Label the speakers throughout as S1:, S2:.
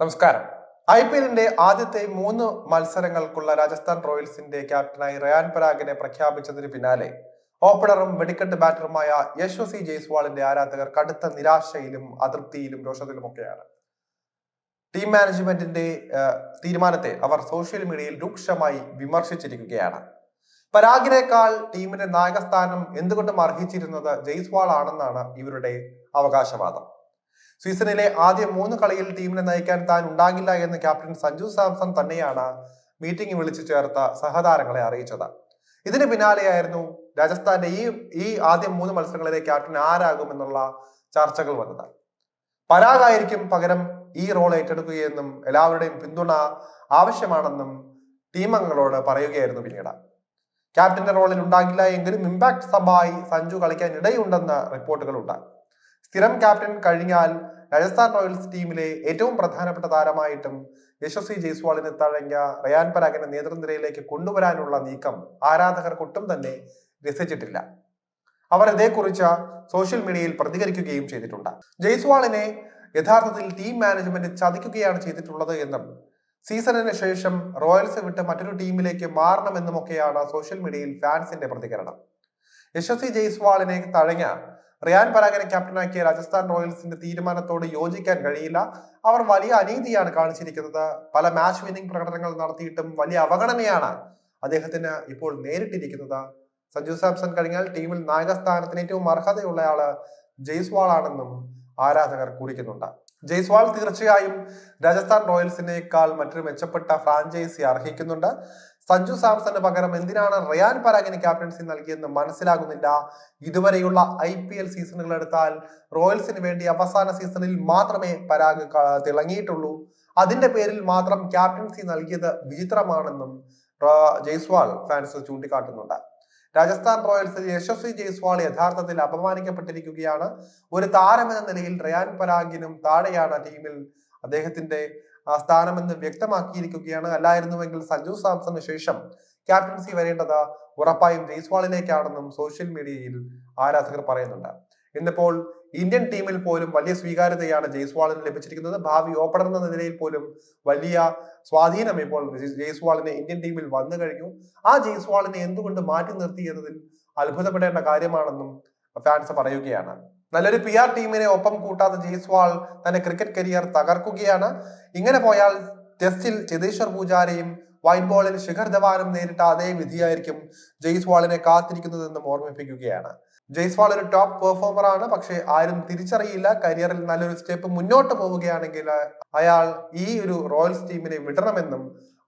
S1: നമസ്കാരം. I P എല്ലിന്റെ ആദ്യത്തെ മൂന്ന് മത്സരങ്ങൾക്കുള്ള രാജസ്ഥാൻ റോയൽസിന്റെ ക്യാപ്റ്റനായി റയാൻ പരാഗിനെ പ്രഖ്യാപിച്ചതിന് പിന്നാലെ ഓപ്പണറും വെടിക്കെട്ട് ബാറ്ററുമായ യശ്വസി ജയ്സ്വാളിന്റെ ആരാധകർ കടുത്ത നിരാശയിലും അതൃപ്തിയിലും രോഷത്തിലുമൊക്കെയാണ്. ടീം മാനേജ്മെന്റിന്റെ തീരുമാനത്തെ അവർ സോഷ്യൽ മീഡിയയിൽ രൂക്ഷമായി വിമർശിച്ചിരിക്കുകയാണ്. പരാഗിനേക്കാൾ ടീമിന്റെ നായകസ്ഥാനം എന്തുകൊണ്ടും അർഹിച്ചിരുന്നത് ജയ്സ്വാൾ ആണെന്നാണ് ഇവരുടെ അവകാശവാദം. സീസണിലെ ആദ്യ മൂന്ന് കളിയിൽ ടീമിനെ നയിക്കാൻ താൻ ഉണ്ടാകില്ല എന്ന് ക്യാപ്റ്റൻ സഞ്ജു സാംസൺ തന്നെയാണ് മീറ്റിംഗ് വിളിച്ചു ചേർത്ത സഹതാരങ്ങളെ അറിയിച്ചത്. ഇതിന് പിന്നാലെയായിരുന്നു രാജസ്ഥാന്റെ ഈ ഈ ആദ്യ മൂന്ന് മത്സരങ്ങളിലെ ക്യാപ്റ്റൻ ആരാകുമെന്നുള്ള ചർച്ചകൾ വന്നത്. പരാഗായിരിക്കും പകരം ഈ റോൾ ഏറ്റെടുക്കുകയെന്നും എല്ലാവരുടെയും പിന്തുണ ആവശ്യമാണെന്നും ടീം അംഗങ്ങളോട് പറയുകയായിരുന്നു പിന്നീട്. ക്യാപ്റ്റന്റെ റോളിൽ ഉണ്ടാകില്ല എങ്കിലും ഇമ്പാക്ട് സബായി സഞ്ജു കളിക്കാൻ ഇടയുണ്ടെന്ന റിപ്പോർട്ടുകളുണ്ട്. സ്ഥിരം ക്യാപ്റ്റൻ കഴിഞ്ഞാൽ രാജസ്ഥാൻ റോയൽസ് ടീമിലെ ഏറ്റവും പ്രധാനപ്പെട്ട താരമായിട്ടും യശസ്വി ജയ്സ്വാളിനെ തഴഞ്ഞ റയാൻ പരാഗിനെ നേതൃനിരയിലേക്ക് കൊണ്ടുവരാനുള്ള നീക്കം ആരാധകർക്ക് ഒട്ടും തന്നെ രസിച്ചിട്ടില്ല. അവർ ഇതേക്കുറിച്ച് സോഷ്യൽ മീഡിയയിൽ പ്രതികരിക്കുകയും ചെയ്തിട്ടുണ്ട്. ജയ്സ്വാളിനെ യഥാർത്ഥത്തിൽ ടീം മാനേജ്മെന്റ് ചതിക്കുകയാണ് ചെയ്തിട്ടുള്ളത് എന്നും സീസണിന് ശേഷം റോയൽസ് വിട്ട് മറ്റൊരു ടീമിലേക്ക് മാറണമെന്നുമൊക്കെയാണ് സോഷ്യൽ മീഡിയയിൽ ഫാൻസിന്റെ പ്രതികരണം. യശസ്വി ജയ്സ്വാളിനെ തഴഞ്ഞ റിയാൻ പരാഗനെ ക്യാപ്റ്റനാക്കിയ രാജസ്ഥാൻ റോയൽസിന്റെ തീരുമാനത്തോട് യോജിക്കാൻ കഴിയില്ല. അവർ വലിയ അനീതിയാണ് കാണിച്ചിരിക്കുന്നത്. പല മാച്ച് വിന്നിംഗ് പ്രകടനങ്ങൾ നടത്തിയിട്ടും വലിയ അവഗണനയാണ് അദ്ദേഹത്തിന് ഇപ്പോൾ നേരിട്ടിരിക്കുന്നത്. സഞ്ജു സാംസൺ കഴിഞ്ഞാൽ ടീമിൽ നായകസ്ഥാനത്തിന് ഏറ്റവും അർഹതയുള്ളയാൾ ജയ്സ്വാൾ ആണെന്നും ആരാധകർ കുറിക്കുന്നുണ്ട്. ജയ്സ്വാൾ തീർച്ചയായും രാജസ്ഥാൻ റോയൽസിനേക്കാൾ മറ്റൊരു മെച്ചപ്പെട്ട ഫ്രാഞ്ചൈസി അർഹിക്കുന്നുണ്ട്. സഞ്ജു സാംസന് പകരം എന്തിനാണ് റയാൻ പരാഗിന് ക്യാപ്റ്റൻസി നൽകിയെന്ന് മനസ്സിലാകുന്നില്ല. ഇതുവരെയുള്ള ഐ പി എൽ സീസണുകൾ എടുത്താൽ റോയൽസിന് വേണ്ടി അവസാന സീസണിൽ മാത്രമേ പരാഗ് തിളങ്ങിയിട്ടുള്ളൂ. അതിന്റെ പേരിൽ മാത്രം ക്യാപ്റ്റൻസി നൽകിയത് വിചിത്രമാണെന്നും ജയ്സ്വാൾ ഫാൻസ് ചൂണ്ടിക്കാട്ടുന്നുണ്ട്. രാജസ്ഥാൻ റോയൽസിൽ യശസ്വി ജയ്സ്വാൾ യഥാർത്ഥത്തിൽ അപമാനിക്കപ്പെട്ടിരിക്കുകയാണ്. ഒരു താരമെന്ന നിലയിൽ റയാൻ പരാഗിനും താഴെയാണ് ടീമിൽ അദ്ദേഹത്തിന്റെ സ്ഥാനമെന്ന് വ്യക്തമാക്കിയിരിക്കുകയാണ്. അല്ലായിരുന്നുവെങ്കിൽ സഞ്ജു സാംസന് ശേഷം ക്യാപ്റ്റൻസി വരേണ്ടത് ഉറപ്പായും ജയ്സ്വാളിലേക്കാണെന്നും സോഷ്യൽ മീഡിയയിൽ ആരാധകർ പറയുന്നുണ്ട്. ഇന്നിപ്പോൾ ഇന്ത്യൻ ടീമിൽ പോലും വലിയ സ്വീകാര്യതയാണ് ജയ്സ്വാളിന് ലഭിച്ചിരിക്കുന്നത്. ഭാവി ഓപ്പണർ എന്ന നിലയിൽ പോലും വലിയ സ്വാധീനം ഇപ്പോൾ ജയ്സ്വാളിന് ഇന്ത്യൻ ടീമിൽ വന്നു കഴിഞ്ഞു. ആ ജയ്സ്വാളിനെ എന്തുകൊണ്ട് മാറ്റി നിർത്തി എന്നതിൽ അത്ഭുതപ്പെടേണ്ട കാര്യമാണെന്നും ഫാൻസ് പറയുകയാണ്. നല്ലൊരു പി ആർ ടീമിനെ ഒപ്പം കൂട്ടാത്ത ജയ്സ്വാൾ തന്റെ ക്രിക്കറ്റ് കരിയർ തകർക്കുകയാണ്. ഇങ്ങനെ പോയാൽ ടെസ്റ്റിൽ ചേതേശ്വർ പൂജാരയും വൈറ്റ് ബോളിൽ ശിഖർ ധവാനും നേരിട്ട അതേ വിധിയായിരിക്കും ജയ്സ്വാളിനെ കാത്തിരിക്കുന്നതെന്നും ഓർമ്മിപ്പിക്കുകയാണ്. ജയ്സ്വാൾ ഒരു ടോപ്പ് പെർഫോമർ ആണ്. പക്ഷെ ആരും തിരിച്ചറിയില്ല. കരിയറിൽ നല്ലൊരു സ്റ്റെപ്പ് മുന്നോട്ട് പോവുകയാണെങ്കിൽ അയാൾ ഈ ഒരു റോയൽസ് ടീമിനെ വിടണമെന്നും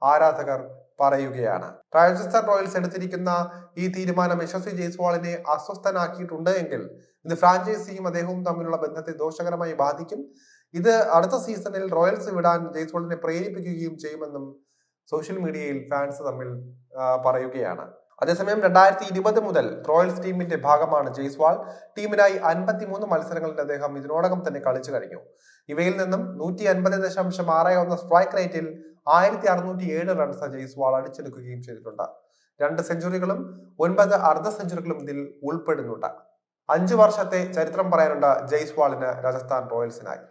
S1: ആരാധകർ പറയുകയാണ്. രാജസ്ഥാൻ റോയൽസ് എടുത്തിരിക്കുന്ന ഈ തീരുമാനം യശസ്വി ജയ്സ്വാളിനെ അസ്വസ്ഥനാക്കിയിട്ടുണ്ട് എങ്കിൽ ഇത് ഫ്രാഞ്ചൈസിയും അദ്ദേഹവും തമ്മിലുള്ള ബന്ധത്തെ ദോഷകരമായി ബാധിക്കും. ഇത് അടുത്ത സീസണിൽ റോയൽസ് വിടാൻ ജയ്സ്വാളിനെ പ്രേരിപ്പിക്കുകയും ചെയ്യുമെന്നും സോഷ്യൽ മീഡിയയിൽ ഫാൻസ് തമ്മിൽ പറയുകയാണ്. അതേസമയം രണ്ടായിരത്തി ഇരുപത് മുതൽ റോയൽസ് ടീമിന്റെ ഭാഗമാണ് ജയ്സ്വാൾ. ടീമിനായി അൻപത്തിമൂന്ന് മത്സരങ്ങളിൽ അദ്ദേഹം ഇതിനോടകം തന്നെ കളിച്ചു കഴിഞ്ഞു. ഇവയിൽ നിന്നും നൂറ്റി അൻപത് ദശാംശം ആറ് ഒന്ന് സ്ട്രൈക്ക് റേറ്റിൽ ആയിരത്തി അറുന്നൂറ്റി ഏഴ് റൺസ് ജയ്സ്വാൾ അടിച്ചെടുക്കുകയും ചെയ്തിട്ടുണ്ട്. രണ്ട് സെഞ്ചുറികളും ഒൻപത് അർദ്ധ സെഞ്ചുറികളും ഇതിൽ ഉൾപ്പെടുന്നുണ്ട്. അഞ്ചു വർഷത്തെ ചരിത്രം പറയാനുണ്ട് ജയ്സ്വാളിന് രാജസ്ഥാൻ റോയൽസിനായി.